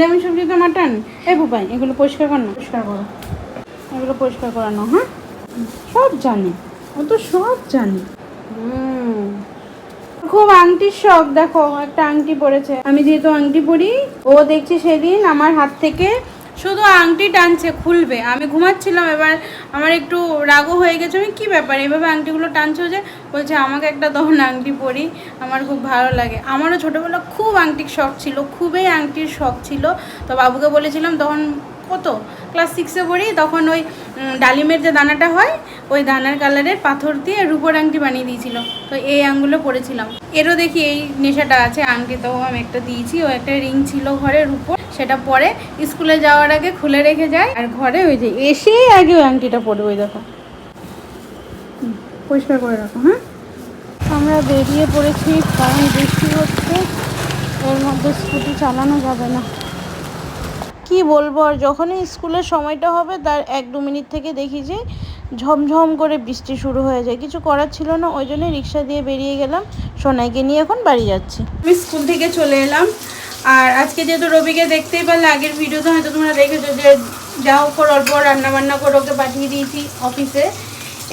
নিরামিষ সবজি তো মাটন? এ ভুপাই এগুলো পরিষ্কার কর না। পরিষ্কার করো। এগুলো পরিষ্কার করানো হ্যাঁ? সব জানি ও তো সব জানি। হুম। খুব আংটির শখ দেখো একটা আংটি পরেছে আমি যেহেতু আংটি পরি ও দেখছি সেদিন আমার হাত থেকে শুধু আংটি টানছে, খুলবে। আমি ঘুমাচ্ছিলাম, এবার আমার একটু রাগও হয়ে গেছে। আমি, কী ব্যাপার? এভাবে আংটিগুলো টানছো যে? বলছে, আমাকে একটা তখন আংটি পরি, আমার খুব ভালো লাগে। আমারও ছোটোবেলা খুব আংটির শখ ছিল, খুবই আংটির শখ ছিল। তো বাবুকে বলেছিলাম, তখন কত? ক্লাস সিক্সে পড়ি, তখন ওই ডালিমের যে দানাটা হয়, ওই দানার কালারের পাথর দিয়ে রূপোর আংটি বানিয়ে দিয়েছিল। তো এই আঙ্গুলো পরেছিলাম এরও দেখি এই নেশাটা আছে, আংটি তো আমি একটা দিয়েছি, ও একটা রিং ছিল ঘরে রূপোর, সেটা পরে স্কুলে যাওয়ার আগে খুলে রেখে যায়। আর ঘরে ওই যে এসেই আগে ওই আংটিটা পরে ওই দেখো। পরিষ্কার করে রাখো হ্যাঁ? আমরা বেরিয়ে পড়েছি, কারণ বৃষ্টি হচ্ছে এর মধ্যে স্কুটি চালানো যাবে না। কি বলব? আর যখনই স্কুলের সময়টা হবে, তার এক দু মিনিট থেকে দেখি যে ঝমঝম করে বৃষ্টি শুরু হয়ে যায়। কিছু করার ছিল না, ওই জন্য রিক্সা দিয়ে বেরিয়ে গেলাম, সোনাইকে নিয়ে এখন বাড়ি যাচ্ছি। আমি স্কুল থেকে চলে এলাম। আর আজকে যেহেতু রবিকে দেখতেই পারলে, আগের ভিডিওতে হয়তো তোমরা দেখেছ যে, যা হোক অল্প রান্না বান্না করে ওকে পাঠিয়ে দিয়েছি অফিসে।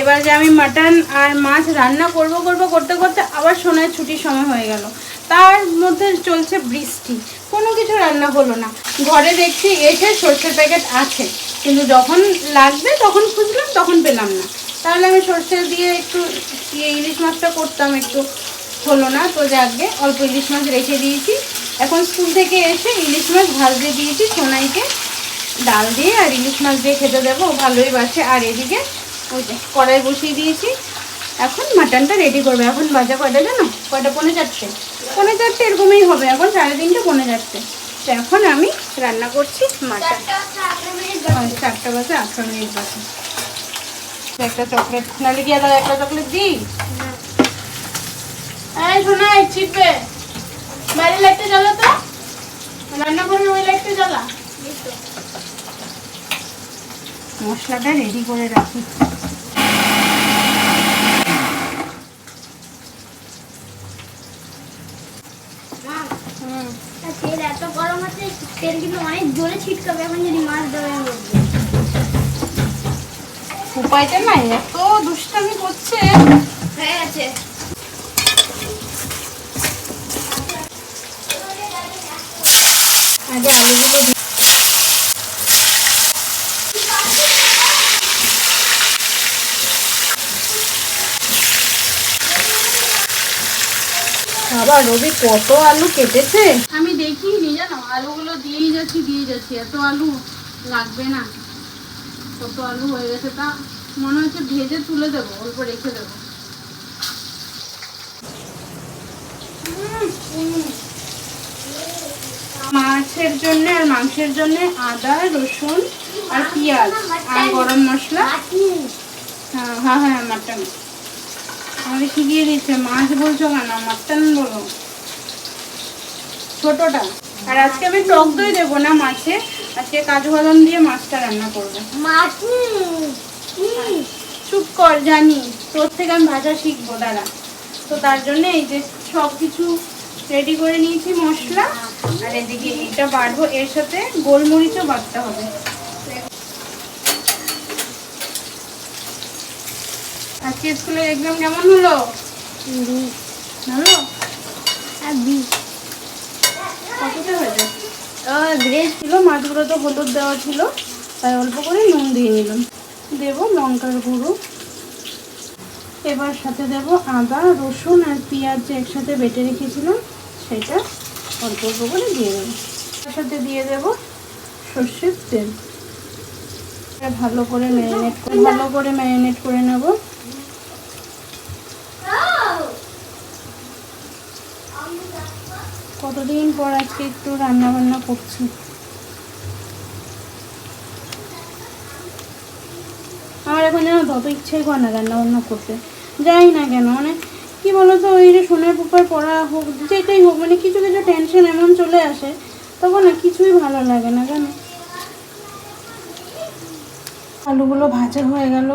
এবার যে আমি মাটন আর মাছ রান্না করব করব, করতে করতে আবার সোনার ছুটির সময় হয়ে গেল। তার মধ্যে চলছে বৃষ্টি। কোনো কিছু রান্না হলো না। ঘরে দেখছি এসে সর্ষের প্যাকেট আছে। কিন্তু যখন লাগবে, তখন খুঁজলাম, তখন পেলাম না। তাহলে আমি সর্ষে দিয়ে একটু ইলিশ মাছটা করতাম একটু হলো না, তো যাকে অল্প ইলিশ মাছ রেখে দিয়েছি। এখন স্কুল থেকে এসে ইলিশ মাছ ভাজতে দিয়েছি সোনাইকে। ডাল দিয়ে আর ইলিশ মাছ দিয়ে খেতে দেবো, ভালোই বাসে। আর এদিকে ওই যে কড়াই বসিয়ে দিয়েছি। এখন মাটনটা রেডি করবে। এখন বাজা কয়টা জানো? কয়টা? পৌনে চারটে। পৌনে চারটে এরকমই হবে। এখন সাড়ে তিনটে পৌনে চারটে। তো এখন আমি রান্না করছি মাটন চারটা বাজে আঠারো মিনিট বাজে একটা চকলেট নাহলে গিয়ে দাদা একটা চকলেট দিই? এই শোনাই চিপে বাইরে লাইটটা জ্বালা তো? রান্না করে ওই লাইটটা জ্বালা? মশলাটা রেডি করে রাখি হুম তেল এত গরম আছে, তেল কিন্তু অনেক জোরে ছিটকাবে এখন যদি মাছ দেওয়া মধ্যে উপায়টা নাই, এত দুষ্টামি করছে হয়ে গেছে আগে আলুগুলো দি- বাবা রবি কত আলু কেটেছে? আমি দেখিনি জানো? আলুগুলো দিয়েই যাচ্ছি দিয়ে যাচ্ছি। এত আলু লাগবে না। কত আলু হয়ে গেছে তা মনে হচ্ছে ভেজে তুলে দেবো অল্প রেখে দেবো। মাছের জন্য আর মাংসের জন্য আদা রসুন আর পেঁয়াজ আর গরম মশলা। হ্যাঁ হ্যাঁ হ্যাঁ মাটন। শিখিয়ে দিচ্ছে মাছ বলছো কেন? মাটন বলো। ছোটটা। আর আজকে আমি টক দই দেবো না মাছে? আজকে কাজু বাদাম দিয়ে মাছটা রান্না করব। মাছ? চুপ কর জানি। তোর থেকে আমি ভাষা শিখব দাঁড়া। তো তার জন্য এই যে সব কিছু রেডি করে নিয়েছি মশলা। আর এদিকে এটা বাড়বো এর সাথে গোলমরিচও বাটতে হবে। আজকে স্কুলের এক্সাম কেমন হলো? ভালো? কতটা হয়েছে? গ্রেস ছিল মাছগুলো তো হলুদ দেওয়া ছিল তাই অল্প করে নুন দিয়ে নিলাম। দেব লঙ্কার গুঁড়ো। এবার সাথে দেব আদা রসুন আর পেঁয়াজ যে একসাথে বেটে রেখেছিলাম সেটা অল্প অল্প করে দিয়ে দেবো তার সাথে দিয়ে দেব সর্ষের তেল। এটা ভালো করে ম্যারিনেট করে ভালো করে ম্যারিনেট করে নেব। কতদিন পর আজকে একটু রান্না বান্না করছি? আমার এখন যেন তত ইচ্ছেই করে না রান্না বান্না করতে। যাই না কেন মানে কি বলতো, ওই যে সোনার পুপার পড়া হোক, যেটাই হোক মানে কিছু কিছু টেনশন এমন চলে আসে, তখন না কিছুই ভালো লাগে না কেন আলুগুলো ভাজা হয়ে গেল।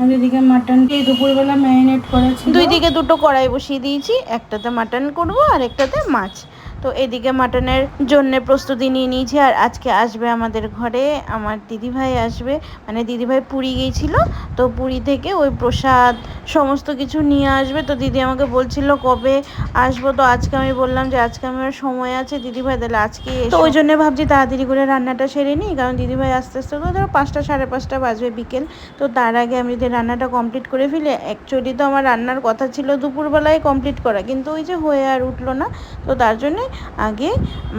আর এদিকে মাটনকে দুপুরবেলা ম্যারিনেট করেছি দুই দিকে দুটো কড়াই বসিয়ে দিয়েছি, একটাতে মাটন করব আর একটাতে মাছ। তো এদিকে মাটনের জন্য প্রস্তুতি নিয়ে নিয়েছি, আর আজকে আসবে আমাদের ঘরে আমার দিদিভাই আসবে। মানে দিদিভাই পুরী গিয়েছিল, তো পুরী থেকে ওই প্রসাদ সমস্ত কিছু নিয়ে আসবে। তো দিদি আমাকে বলছিল, কবে আসব? তো আজকে আমি বললাম যে, আজকে আমার সময় আছে, দিদিভাই তাহলে আজকে তো ওই জন্য ভাবছি তাড়াতাড়ি করে রান্নাটা সেরে নিই, কারণ দিদিভাই আস্তে আস্তে তো ধরো পাঁচটা, সাড়ে পাঁচটা বাজবে বিকেল। তো তার আগে আমি যদি রান্নাটা কমপ্লিট করে ফেলি অ্যাকচুয়ালি তো আমার রান্নার কথা ছিল দুপুরবেলায় কমপ্লিট করা, কিন্তু ওই যে হয়ে আর উঠল না। তো তার জন্যে আগে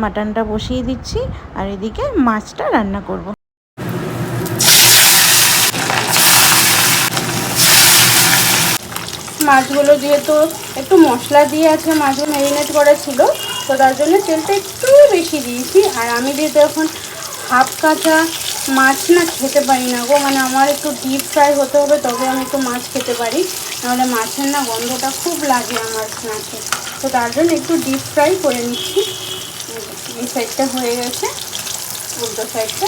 মাটনটা বসিয়ে দিচ্ছি আর এদিকে মাছটা রান্না করব। মাছগুলো যেহেতু একটু মশলা দিয়ে আছে মাছগুলো ম্যারিনেট করা ছিল, তো তার জন্য তেলটা একটু বেশি দিয়েছি। আর আমি যেহেতু এখন হাফ কাঁচা মাছ না খেতে পারি না গো মানে আমার একটু ডিপ ফ্রাই হতে হবে, তবে আমি একটু মাছ খেতে পারি। নাহলে মাছের না গন্ধটা খুব লাগে আমার নাকে তো তার জন্য একটু ডিপ ফ্রাই করে নিচ্ছি। এই সাইডটা হয়ে গেছে। উল্টো সাইডটা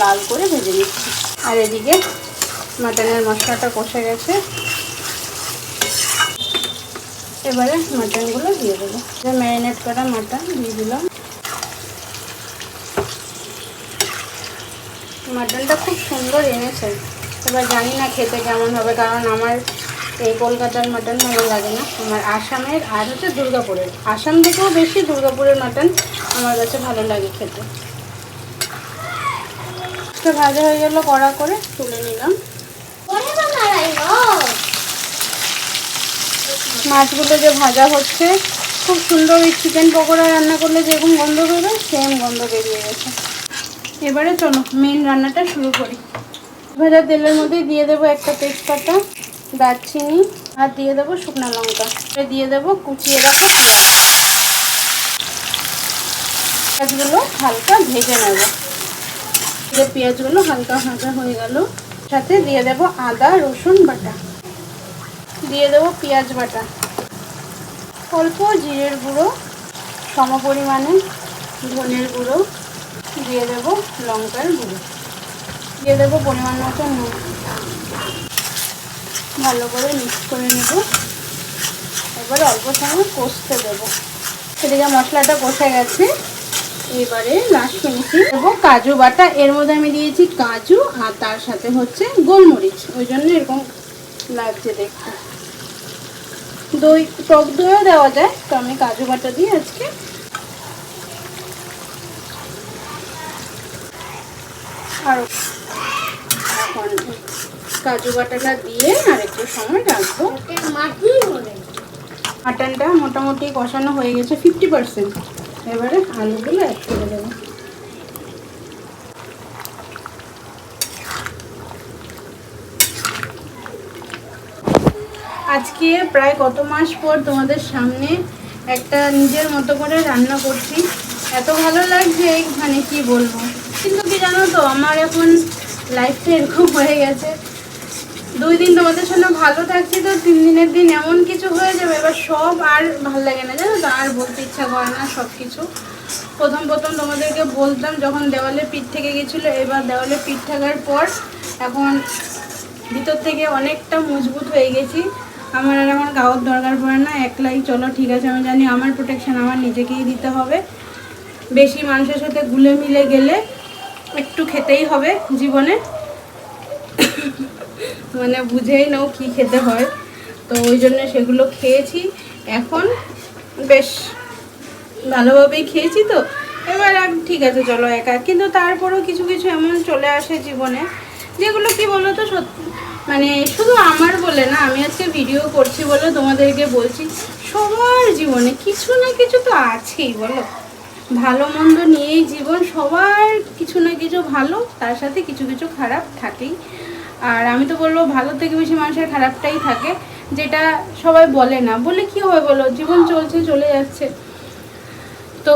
লাল করে ভেজে নিচ্ছি। আর এদিকে মাটনের মশলাটা কষে গেছে। এবারে মাটনগুলো দিয়ে দেবো। ম্যারিনেট করা মাটন দিয়ে দিলাম। মাটনটা খুব সুন্দর এনেছে। এবার জানি না খেতে কেমন হবে, কারণ আমার এই কলকাতার মাটন ভালো লাগে না। আমার আসামের আর হচ্ছে দুর্গাপুরের। আসাম থেকেও বেশি দুর্গাপুরের মাটন আমার কাছে ভালো লাগে খেতে। ভাজা হয়ে গেল কড়া করে তুলে নিলাম। মাছগুলো যে ভাজা হচ্ছে খুব সুন্দর ওই চিকেন পকোড়া রান্না করলে যেরকম গন্ধ বেরোয় সেম গন্ধ বেরিয়ে গেছে। এবারে চলো মেন রান্নাটা শুরু করি। ভাজা তেলের মধ্যে দিয়ে দেবো একটা তেজপাতা। দারচিনি আর দিয়ে দেবো শুকনো লঙ্কা। দিয়ে দেবো কুচিয়ে রাখা পেঁয়াজ। পেঁয়াজগুলো হালকা ভেজে নেব। পেঁয়াজগুলো হালকা ভাজা হয়ে গেল। সাথে দিয়ে দেবো আদা, রসুন বাটা। দিয়ে দেবো পেঁয়াজ বাটা। অল্প জিরের গুঁড়ো সম পরিমাণে ধনের গুঁড়ো। দিয়ে দেবো লঙ্কার গুঁড়ো। দিয়ে দেবো পরিমাণ মতো নুন। ভালো করে মিক্স করে নেব। এবারে অল্প সময় কষতে দেবো। সেদিকে মশলাটা কষে গেছে। এবারে লাস্ট ফিনিশিং দেবো। কাজু বাটা, এর মধ্যে আমি দিয়েছি কাজু আর তার সাথে হচ্ছে গোলমরিচ। ওই জন্য এরকম লাগছে দেখতে। দই, টক দইও দেওয়া যায়, তো আমি কাজু বাটা দিই আজকে আর এখন কাজু বাটাটা দিয়ে আর একটু সময় রাখব। মাটনটা মোটামুটি কষানো হয়ে গেছে ফিফটি পার্সেন্ট এবারে আলুগুলো অ্যাড করে দেবো। আজকে প্রায় কত মাস পর তোমাদের সামনে একটা নিজের মতো করে রান্না করছি। এত ভালো লাগছে মানে কি বলব? কিন্তু কি জানো তো আমার এখন লাইফটা এরকম হয়ে গেছে। দুই দিন তোমাদের সঙ্গে ভালো থাকছি তো তিন দিনের দিন এমন কিছু হয়ে যাবে, এবার সব আর ভালো লাগে না, জানো তো? আর বলতে ইচ্ছা করে না সব কিছু প্রথম প্রথম তোমাদেরকে বলতাম, যখন দেওয়ালে পিঠ থেকে গেছিল, এবার দেওয়ালে পিঠ থাকার পর এখন ভিতর থেকে অনেকটা মজবুত হয়ে গেছি। আমার আর আমার কাউর দরকার পড়ে না, একলাই। চলো, ঠিক আছে, আমি জানি আমার প্রোটেকশান আমার নিজেকেই দিতে হবে। বেশি মানুষের সাথে গুলে মিলে গেলে একটু খেতেই হবে জীবনে। মানে বুঝেই নাও কি খেতে হয়। তো ওই জন্য সেগুলো খেয়েছি। এখন বেশ ভালোভাবেই খেয়েছি তো। এবার ঠিক আছে, চলো একা। কিন্তু তারপরেও কিছু কিছু এমন চলে আসে জীবনে, যেগুলো কি বলো তো সত্যি মানে শুধু আমার বলে না, আমি আজকে ভিডিও করছি বলে তোমাদেরকে বলছি, সবার জীবনে কিছু না কিছু তো আছেই বলো। ভালো মন্দ নিয়েই জীবন, সবার কিছু না কিছু ভালো, তার সাথে কিছু কিছু খারাপ থাকেই। আর আমি তো বলব ভালো থেকে বেশি মানুষের খারাপটাই থাকে, যেটা সবাই বলে না। বলে কি হবে বলো? জীবন চলছে, চলে যাচ্ছে। তো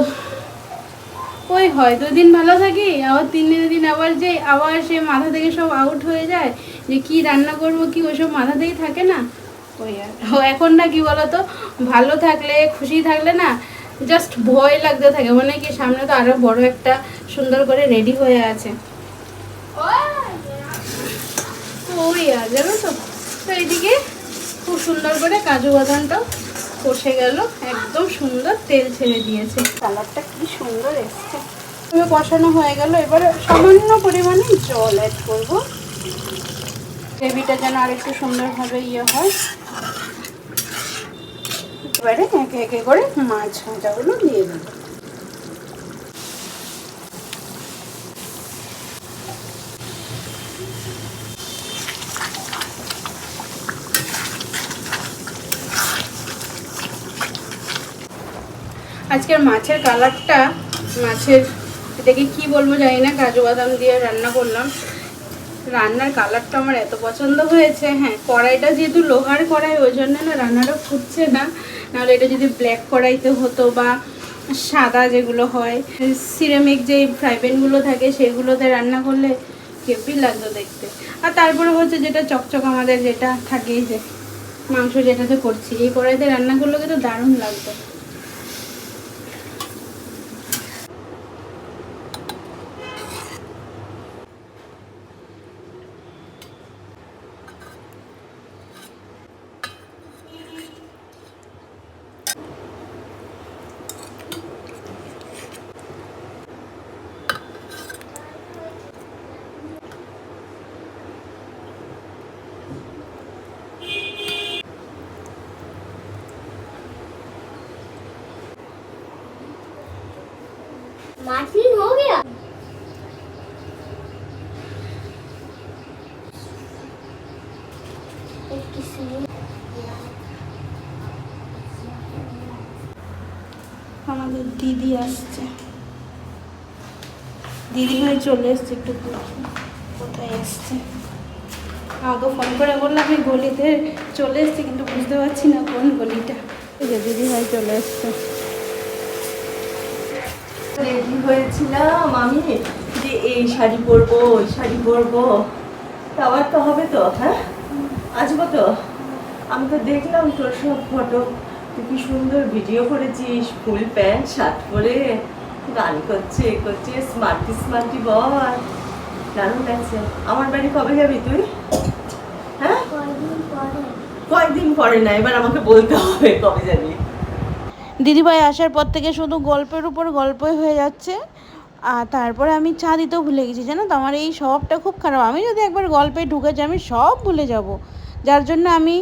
ওই হয়, দুদিন ভালো থাকি, আবার তিন দিন আবার যে, আবার সে মাথা থেকে সব আউট হয়ে যায়, যে কি রান্না করব, কি ওইসব মাথাতেই থাকে না? ওই আর ও এখন না কি বলতো, ভালো থাকলে, খুশি থাকলে না জাস্ট ভয় লাগতে থাকে। মানে কি সামনে তো আরও বড় একটা সুন্দর করে রেডি হয়ে আছে। তো আর জানো তো? তো এইদিকে খুব সুন্দর করে কাজু বাদামটাও কষে গেল, একদম সুন্দর তেল ছেড়ে দিয়েছে। কালারটা কি সুন্দর এসছে। এবার কষানো হয়ে গেল, এবার সামান্য পরিমাণে জল অ্যাড করব। গ্রেভিটা যেন আরেকটু সুন্দরভাবে ইয়ে হয়। এবারে একে একে করে মাছ ভাজাগুলো দিয়ে দেবো। আজকের মাছের কালারটা, মাছের, এটাকে কি বলব জানি না, কাজু বাদাম দিয়ে রান্না করলাম। রান্নার কালারটা আমার এত পছন্দ হয়েছে হ্যাঁ কড়াইটা যেহেতু লোহার কড়াই, ওই জন্য না রান্নাটা ফুটছে না। নাহলে এটা যদি ব্ল্যাক কড়াইতে হতো বা সাদা যেগুলো হয় সিরামিক যে ফ্রাই প্যানগুলো থাকে, সেগুলোতে রান্না করলে হেভি লাগতো দেখতে। আর তারপরে হচ্ছে যেটা চকচক আমাদের যেটা থাকে যে মাংস যেটাতে করছি, এই কড়াইতে রান্না করলে কিন্তু দারুণ লাগতো। আমাদের দিদি আসছে। দিদি ভাই চলে এসছে একটু কোথায় এসছে? আমাকে ফোন করে বললাম আমি গলিতে চলে এসছে, কিন্তু বুঝতে পারছি না কোন গলিটা। এই যে দিদি ভাই চলে এসছে। রেডি হয়েছিলাম আমি যে এই শাড়ি পরবো, ওই শাড়ি পরবো। আবার তো হবে তো হ্যাঁ? আসব তো। আমি তো দেখলাম তোর সব ফটো। তুই কি সুন্দর ভিডিও করেছিস, ফুল প্যান্ট, শার্ট পরে, গান করছে, এ করছে, স্মার্টি স্মার্টি বল। দারুণ লাগছে। আমার বাড়ি কবে যাবি তুই? হ্যাঁ? কয়েকদিন পরে না, এবার আমাকে বলতে হবে কবে যাবি। দিদিভাই আসার পর থেকে শুধু গল্পের উপর গল্পই হয়ে যাচ্ছে। আর তারপরে আমি চা দিতেও ভুলে গেছি, জানো তো? আমার এই স্বভাবটা খুব খারাপ। আমি যদি একবার গল্পে ঢুকে ঢুকেছি আমি সব ভুলে যাব। যার জন্য আমি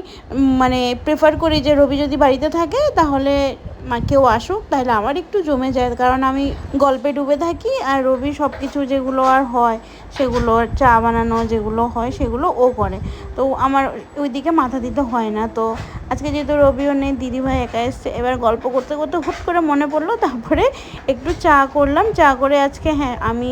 মানে প্রেফার করি যে রবি যদি বাড়িতে থাকে তাহলে কেউ আসুক, তাহলে আমার একটু জমে যায়। কারণ আমি গল্পে ডুবে থাকি আর রবি সব কিছু যেগুলো আর হয়, সেগুলো চা বানানো যেগুলো হয়, সেগুলো ও করে। তো আমার ওইদিকে মাথা দিতে হয় না। তো আজকে যেহেতু রবিও নেই, দিদিভাই একা এসছে, এবার গল্প করতে করতে হুট করে মনে পড়ল, তারপরে একটু চা করলাম। চা করে আজকে হ্যাঁ আমি,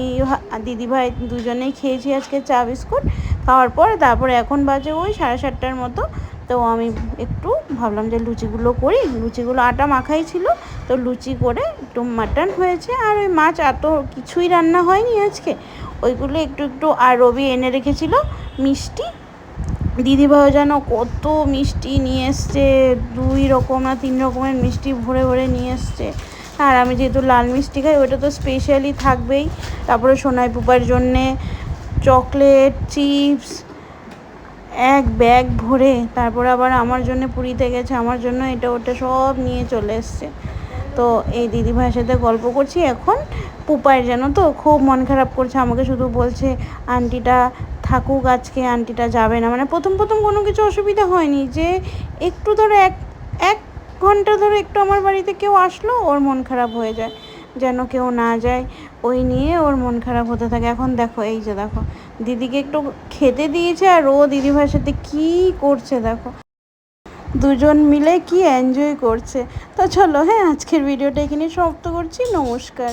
দিদিভাই দুজনেই খেয়েছি আজকে চা বিস্কুট। খাওয়ার পর তারপরে এখন বাজে ওই সাড়ে সাতটার মতো। তো আমি একটু ভাবলাম যে লুচিগুলো করি। লুচিগুলো আটা মাখাই ছিল। তো লুচি করে একটু মাটন হয়েছে। আর ওই মাছ এত কিছুই রান্না হয়নি আজকে। ওইগুলো একটু একটু আর রবি এনে রেখেছিল। মিষ্টি। দিদিভাইও যেন কত মিষ্টি নিয়ে এসছে। দুই রকম না তিন রকমের মিষ্টি ভরে ভরে নিয়ে এসছে। আর আমি যেহেতু লাল মিষ্টি খাই, ওটা তো স্পেশালি থাকবেই। তারপরে সোনাই পুপার জন্যে চকলেট, চিপস, এক ব্যাগ ভরে তারপর আবার আমার জন্য পুরীতে গেছে আমার জন্য এটা ওটা সব নিয়ে চলে এসছে। তো এই দিদিভাইয়ের সাথে গল্প করছি এখন। পুপায় যেন তো খুব মন খারাপ করছে, আমাকে শুধু বলছে, আন্টিটা থাকুক আজকে, আন্টিটা যাবে না। মানে প্রথম প্রথম কোনো কিছু অসুবিধা হয়নি যে একটু ধরো এক এক ঘণ্টা ধরে একটু আমার বাড়িতে কেউ আসলো, ওর মন খারাপ হয়ে যায়। যেন কেউ না যায়। ওই নিয়ে ওর মন খারাপ হতে থাকে। এখন দেখো, এই যে দেখো, দিদিকে একটু খেতে দিয়েছে আর ও দিদিভাইয়ের সাথে কী করছে দেখো। দুজন মিলে কি এনজয় করছে। তো চলো হ্যাঁ আজকের ভিডিওটা এখানে সমাপ্ত করছি। নমস্কার।